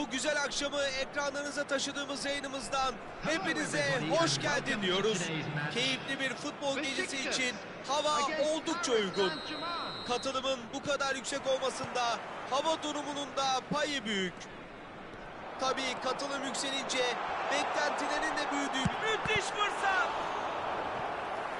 Bu güzel akşamı ekranlarınıza taşıdığımız yayınımızdan hepinize hoş geldin diyoruz. Keyifli bir futbol gecesi için hava oldukça uygun. Katılımın bu kadar yüksek olmasında hava durumunun da payı büyük. Tabii katılım yükselince beklentilerin de büyüdüğü müthiş fırsat.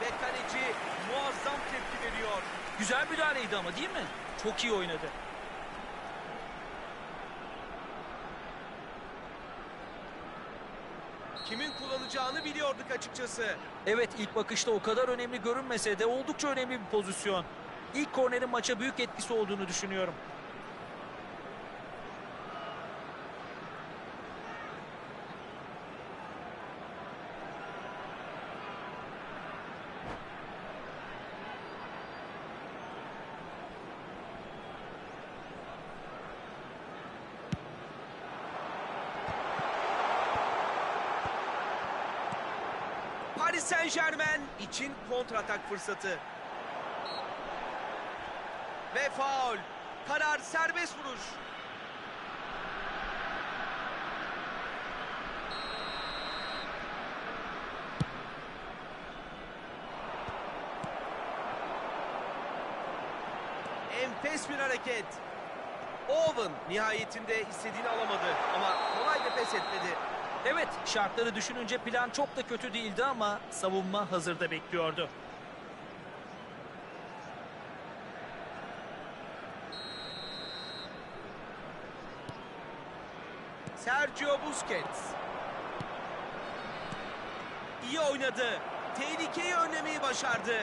Ve kaleci muazzam tepki veriyor. Güzel müdahaleydi ama değil mi? Çok iyi oynadı. Kimin kullanacağını biliyorduk açıkçası. Evet ilk bakışta o kadar önemli görünmese de oldukça önemli bir pozisyon. İlk kornerin maça büyük etkisi olduğunu düşünüyorum. Paris Saint Germain için kontratak fırsatı. Ve faul. Karar serbest vuruş. Enfes bir hareket. Owen nihayetinde istediğini alamadı ama kolay da pes etmedi. Evet şartları düşününce plan çok da kötü değildi ama savunma hazırda bekliyordu. Sergio Busquets. İyi oynadı. Tehlikeyi önlemeyi başardı.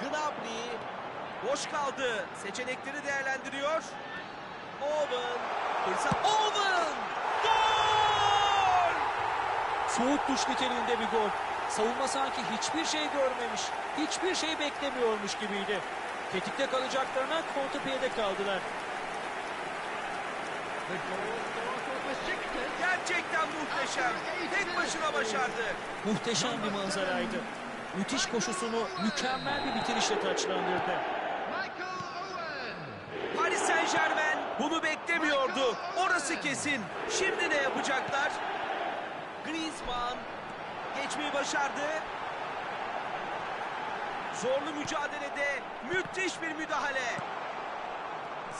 Gnabry boş kaldı. Seçenekleri değerlendiriyor. Owen. Fırsat. Owen! Soğuk duş niteliğinde bir gol. Savunma sanki hiçbir şey görmemiş, hiçbir şey beklemiyormuş gibiydi. Tetikte kalacaklarına kontrpiyede kaldılar. Gerçekten muhteşem. Tek başına başardı. Muhteşem bir manzaraydı. Müthiş koşusunu mükemmel bir bitirişle taçlandırdı. Paris Saint Germain bunu beklemiyordu. Orası kesin. Şimdi ne yapacaklar? Griezmann geçmeyi başardı. Zorlu mücadelede müthiş bir müdahale.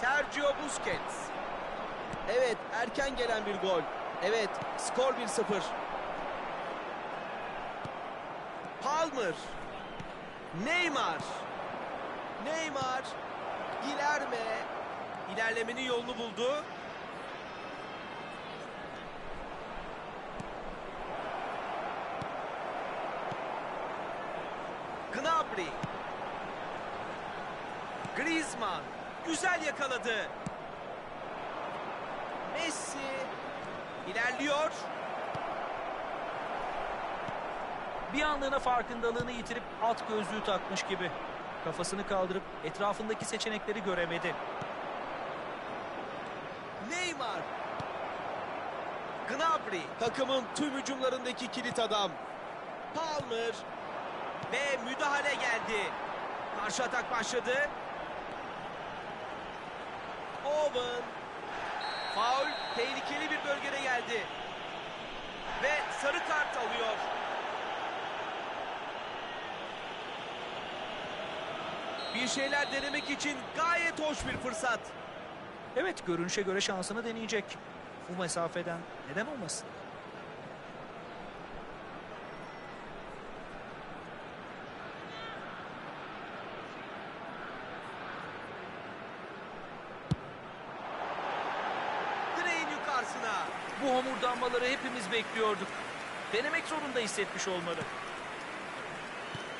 Sergio Busquets. Evet, erken gelen bir gol. Evet, skor 1-0. Palmer. Neymar. Neymar. İlerme. İlerlemenin yolunu buldu. Gnabry. Griezmann. Güzel yakaladı. Messi. ilerliyor. Bir anlığına farkındalığını yitirip at gözlüğü takmış gibi. Kafasını kaldırıp etrafındaki seçenekleri göremedi. Neymar. Gnabry. Takımın tüm hücumlarındaki kilit adam. Palmer. Ve müdahale geldi. Karşı atak başladı. Owen. Faul tehlikeli bir bölgede geldi. Ve sarı kart alıyor. Bir şeyler denemek için gayet hoş bir fırsat. Evet görünüşe göre şansını deneyecek. Bu mesafeden neden olmasın? Homurdanmaları hepimiz bekliyorduk. Denemek zorunda hissetmiş olmalı.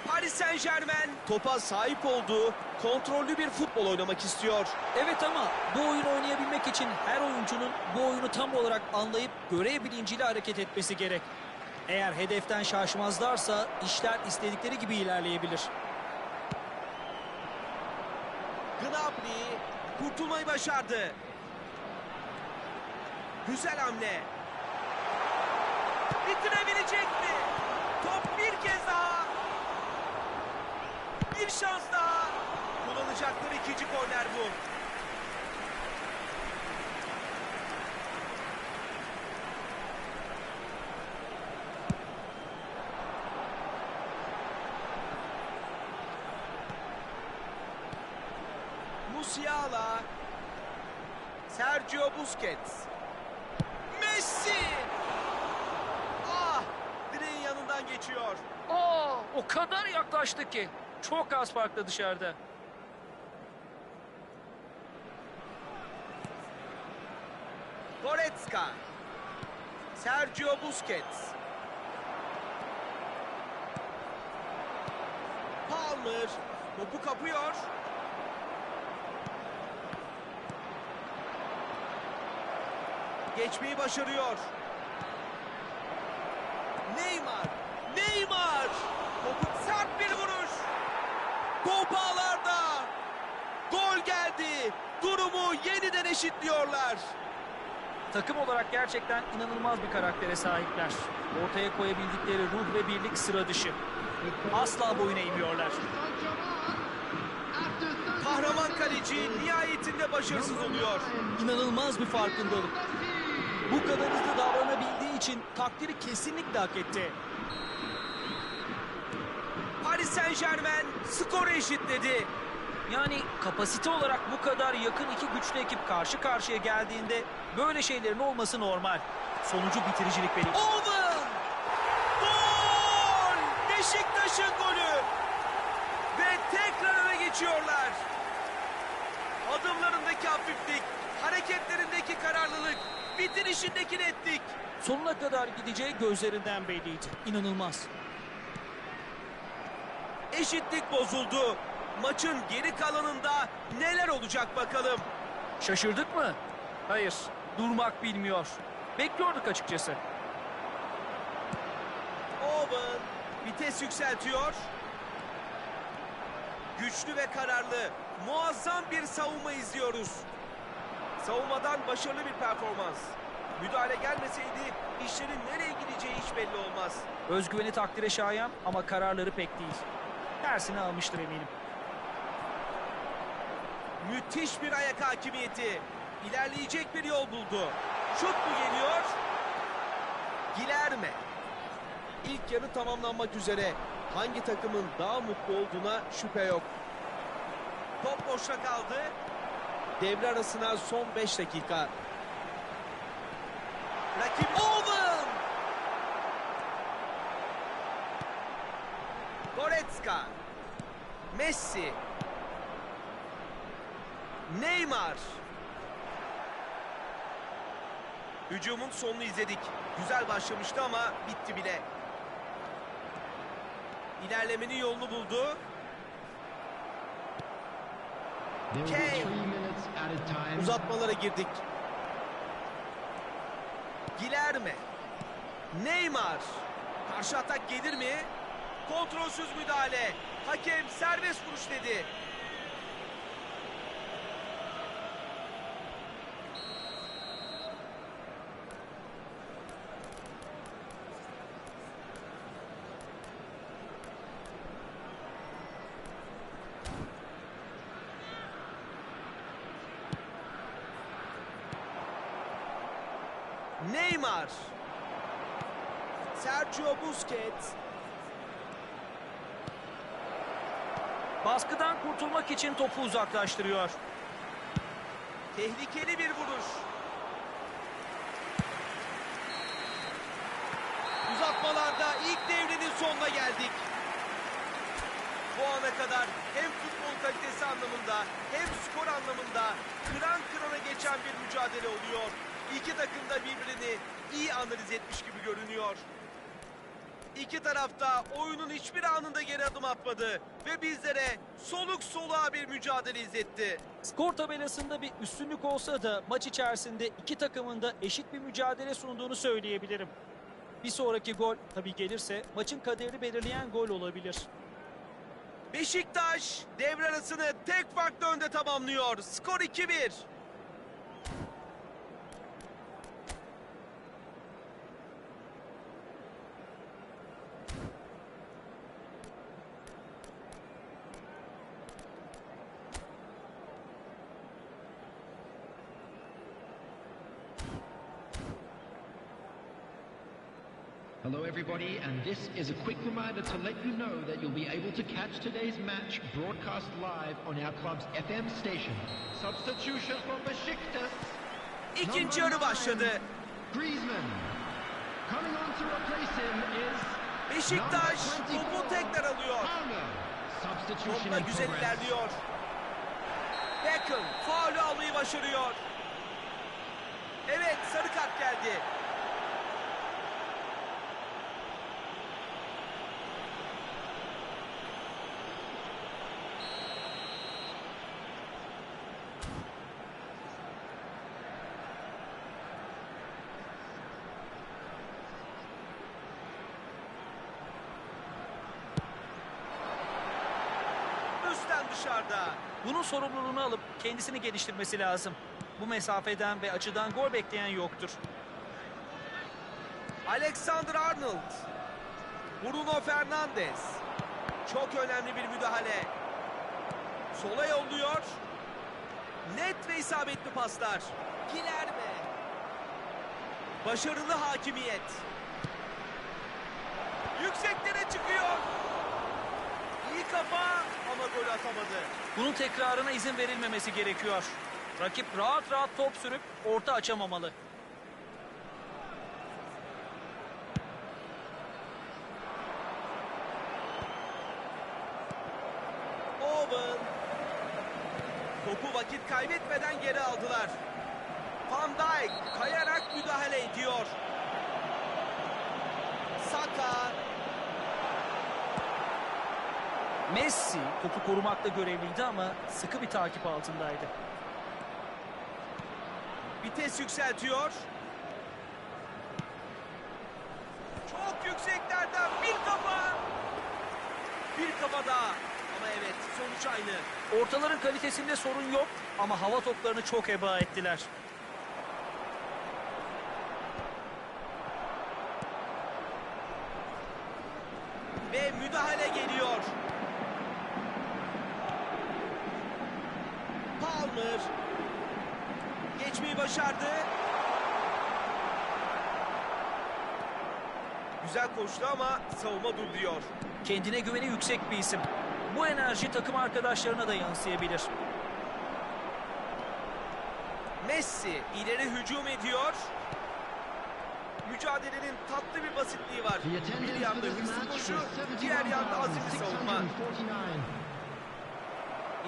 Paris Saint Germain topa sahip olduğu kontrollü bir futbol oynamak istiyor. Evet ama bu oyunu oynayabilmek için her oyuncunun bu oyunu tam olarak anlayıp görev bilinciyle hareket etmesi gerek. Eğer hedeften şaşmazlarsa işler istedikleri gibi ilerleyebilir. Gnabry kurtulmayı başardı. Güzel hamle. Bitirebilecek mi? Top bir kez daha. Bir şans daha. Kullanacakları ikinci goller bu. Musiala Sergio Busquets geçiyor. Aa, o kadar yaklaştı ki. Çok az farklı dışarıda. Goretzka. Sergio Busquets. Palmer topu kapıyor. Geçmeyi başarıyor. Neymar. Neymar. Topu sert bir vuruş. Top ağlarda. Gol geldi. Durumu yeniden eşitliyorlar. Takım olarak gerçekten inanılmaz bir karaktere sahipler. Ortaya koyabildikleri ruh ve birlik sıra dışı. Asla boyun eğmiyorlar. Kahraman kaleci nihayetinde başarısız oluyor. İnanılmaz bir farkındalık. Bu kadar hızlı davranabildiği için takdiri kesinlikle hak etti. Paris Saint Germain skoru eşitledi. Yani kapasite olarak bu kadar yakın iki güçlü ekip karşı karşıya geldiğinde böyle şeylerin olması normal. Sonucu bitiricilik verir. Owen! Gol! Beşiktaş'ın golü! Ve tekrar öne geçiyorlar. Adımlarındaki hafiflik, hareketlerindeki kararlılık, bitirişindeki netlik. Sonuna kadar gideceği gözlerinden belliydi. İnanılmaz. Eşitlik bozuldu. Maçın geri kalanında neler olacak bakalım. Şaşırdık mı? Hayır. Durmak bilmiyor. Bekliyorduk açıkçası. Owen vites yükseltiyor. Güçlü ve kararlı, muazzam bir savunma izliyoruz. Savunmadan başarılı bir performans. Müdahale gelmeseydi işlerin nereye gideceği hiç belli olmaz. Özgüveni takdire şayan ama kararları pek değil. Tersini almıştır eminim. Müthiş bir ayak hakimiyeti. İlerleyecek bir yol buldu. Şut mu geliyor? Gilerme. İlk yarı tamamlanmak üzere. Hangi takımın daha mutlu olduğuna şüphe yok. Top boşta kaldı. Devre arasına son 5 dakika. Rakip Owen! Goretzka. Messi. Neymar. Hücumun sonunu izledik. Güzel başlamıştı ama bitti bile. İlerlemenin yolunu buldu. Kane. Uzatmalara girdik. Gilerme. Neymar. Karşı atak gelir mi? Kontrolsüz müdahale. Hakem serbest vuruş dedi. Neymar. Sergio Busquets. Baskıdan kurtulmak için topu uzaklaştırıyor. Tehlikeli bir vuruş. Uzatmalarda ilk devrenin sonuna geldik. Bu ana kadar hem futbol kalitesi anlamında hem skor anlamında kıran kırana geçen bir mücadele oluyor. İki takım da birbirini iyi analiz etmiş gibi görünüyor. İki tarafta oyunun hiçbir anında geri adım atmadı ve bizlere soluk soluğa bir mücadele izletti. Skor tabelasında bir üstünlük olsa da maç içerisinde iki takımın da eşit bir mücadele sunduğunu söyleyebilirim. Bir sonraki gol tabii gelirse maçın kaderini belirleyen gol olabilir. Beşiktaş devre arasını tek farklı önde tamamlıyor. Skor 2-1. Hello, everybody, and this is a quick reminder to let you know that you'll be able to catch today's match broadcast live on our club's FM station. Substitution for Besiktas. İkinci yarı başladı. Griezmann. Coming on to replace him is Beşiktaş number 24, topu tekrar alıyor. Topla güzel ilerliyor. Beckham faulü almayı başarıyor. Evet sarı kart geldi. Dışarıda. Bunun sorumluluğunu alıp kendisini geliştirmesi lazım. Bu mesafeden ve açıdan gol bekleyen yoktur. Alexander Arnold. Bruno Fernandes. Çok önemli bir müdahale. Sola yolluyor. Net ve isabetli paslar. Gilerme. Başarılı hakimiyet. Yükseklere çıkıyor. İyi kafa ama gol atamadı. Bunun tekrarına izin verilmemesi gerekiyor. Rakip rahat rahat top sürüp orta açamamalı. Owen. Topu vakit kaybetmeden geri aldılar. Van Dijk kayarak müdahale ediyor. Saka Messi topu korumakla görevliydi ama sıkı bir takip altındaydı. vites yükseltiyor. Çok yükseklerden bir kafa. Bir kafa daha. Ama evet sonuç aynı. Ortaların kalitesinde sorun yok ama hava toplarını çok heba ettiler. Ve müdahale geliyor. Palmer. Geçmeyi başardı. Güzel koştu ama savunma dur diyor. Kendine güveni yüksek bir isim. Bu enerji takım arkadaşlarına da yansıyabilir. Messi ileri hücum ediyor. Mücadelenin tatlı bir basitliği var. Bir yanda hırslı koşu, diğer yanda azimli savunma. 71,649.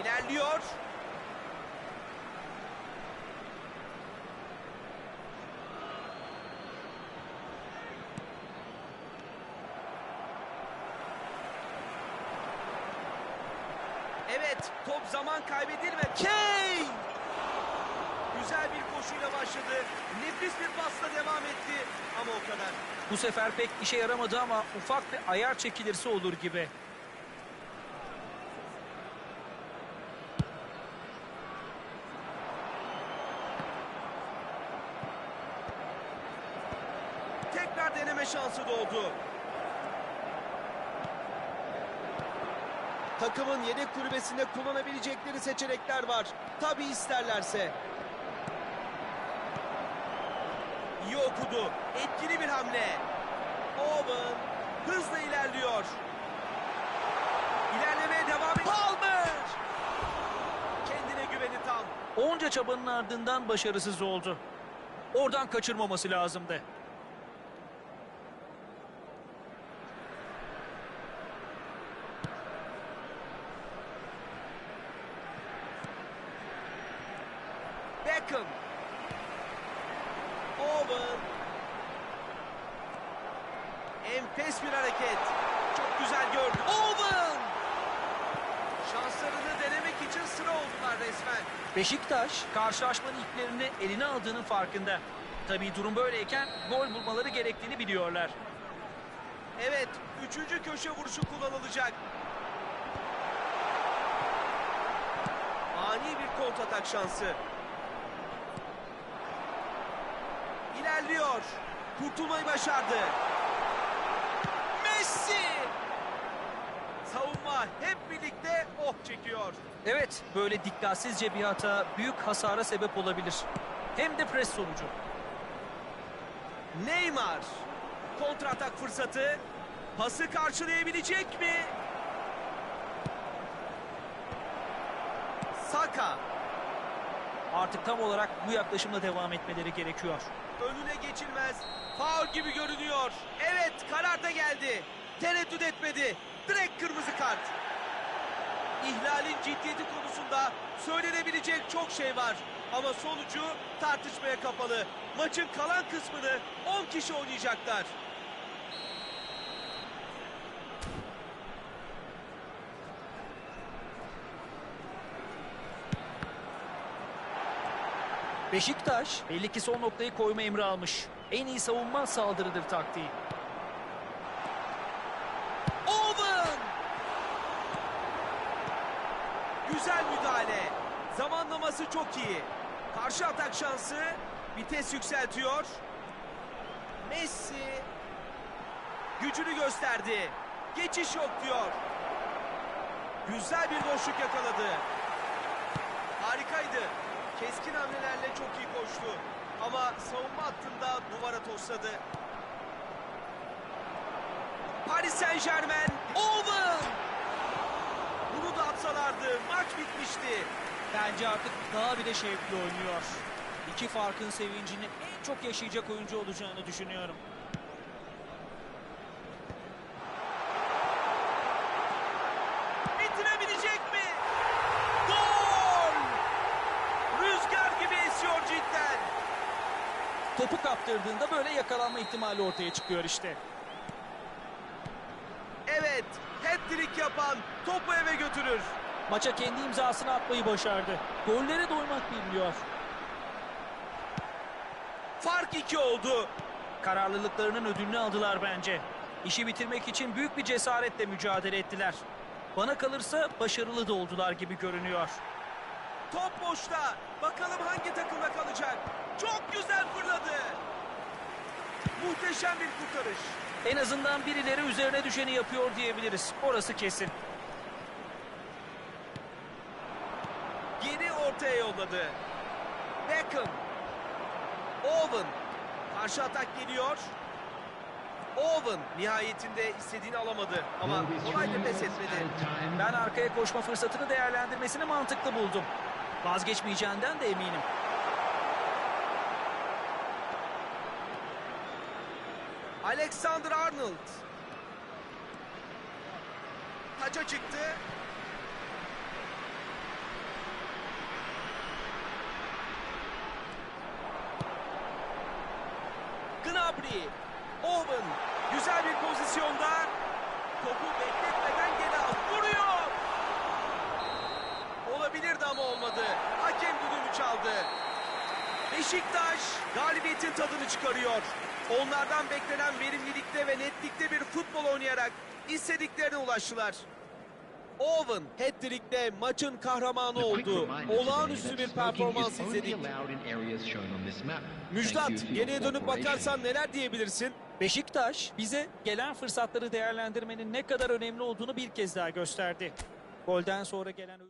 İlerliyor. Evet, top zaman kaybedilme. Kane! Güzel bir koşuyla başladı. Nefis bir pasla devam etti. Ama o kadar. Bu sefer pek işe yaramadı ama ufak bir ayar çekilirse olur gibi. Tekrar deneme şansı doğdu. Takımın yedek kulübesinde kullanabilecekleri seçenekler var. Tabi isterlerse. İyi okudu. Etkili bir hamle. Owen hızla ilerliyor. İlerlemeye devam ediyor. Palmer! Kendine güveni tam. Onca çabanın ardından başarısız oldu. Oradan kaçırmaması lazımdı. Beckham. Owen. Enfes bir hareket. Çok güzel gördü. Owen! Şanslarını denemek için sıra oldular resmen. Beşiktaş karşılaşmanın iplerini eline aldığının farkında. Tabii durum böyleyken gol bulmaları gerektiğini biliyorlar. Evet, üçüncü köşe vuruşu kullanılacak. Ani bir kontratak şansı. İlerliyor. Kurtulmayı başardı. Messi! Savunma hep birlikte oh çekiyor. Evet, böyle dikkatsizce bir hata büyük hasara sebep olabilir. Hem de pres sonucu. Neymar. kontratak fırsatı. Pası karşılayabilecek mi? Saka Artık tam olarak bu yaklaşımla devam etmeleri gerekiyor. Önüne geçilmez. Faul gibi görünüyor. Evet karar da geldi. Tereddüt etmedi. Direkt kırmızı kart. İhlalin ciddiyeti konusunda söylenebilecek çok şey var. Ama sonucu tartışmaya kapalı. Maçın kalan kısmını 10 kişi oynayacaklar. Beşiktaş belli ki son noktayı koyma emri almış. En iyi savunma saldırıdır taktiği. Owen! Güzel müdahale. Zamanlaması çok iyi. Karşı atak şansı. Vites yükseltiyor. Messi gücünü gösterdi. Geçiş yok diyor. Güzel bir boşluk yakaladı. Harikaydı. Keskin hamlelerle çok iyi koştu. Ama savunma hattında duvara tosladı. Paris Saint Germain, Owen! Bunu da atsalardı maç bitmişti. Bence artık daha bile şevkli oynuyor. İki farkın sevincini en çok yaşayacak oyuncu olacağını düşünüyorum. Bitirebilecek mi? Gol! Rüzgar gibi esiyor cidden. Topu kaptırdığında böyle yakalanma ihtimali ortaya çıkıyor işte. Evet, hat-trick yapan topu eve götürür. Maça kendi imzasını atmayı başardı. Gollere doymak bilmiyor. Fark iki oldu. Kararlılıklarının ödülünü aldılar bence. İşi bitirmek için büyük bir cesaretle mücadele ettiler. Bana kalırsa başarılı da oldular gibi görünüyor. Top boşta. Bakalım hangi takımda kalacak. Çok güzel fırladı. Muhteşem bir kurtarış. En azından birileri üzerine düşeni yapıyor diyebiliriz. Orası kesin. Geri ortaya yolladı. Beckham. Owen. Karşı atak geliyor. Owen nihayetinde istediğini alamadı ama kolayca pes etmedi. Ben arkaya koşma fırsatını değerlendirmesini mantıklı buldum. Vazgeçmeyeceğinden de eminim. Alexander Arnold. Taça çıktı. Gnabry. Owen. Güzel bir pozisyonda. Topu bekletmeden al. Vuruyor. Olabilirdi ama olmadı. Hakem düdüğünü çaldı. Beşiktaş galibiyetin tadını çıkarıyor. Onlardan beklenen verimlilikte ve netlikte bir futbol oynayarak istediklerine ulaştılar. Owen hat-trick'le maçın kahramanı oldu. Olağanüstü bir performans izledik. Müjdat, geriye dönüp bakarsan neler diyebilirsin? Beşiktaş bize gelen fırsatları değerlendirmenin ne kadar önemli olduğunu bir kez daha gösterdi. Golden sonra gelen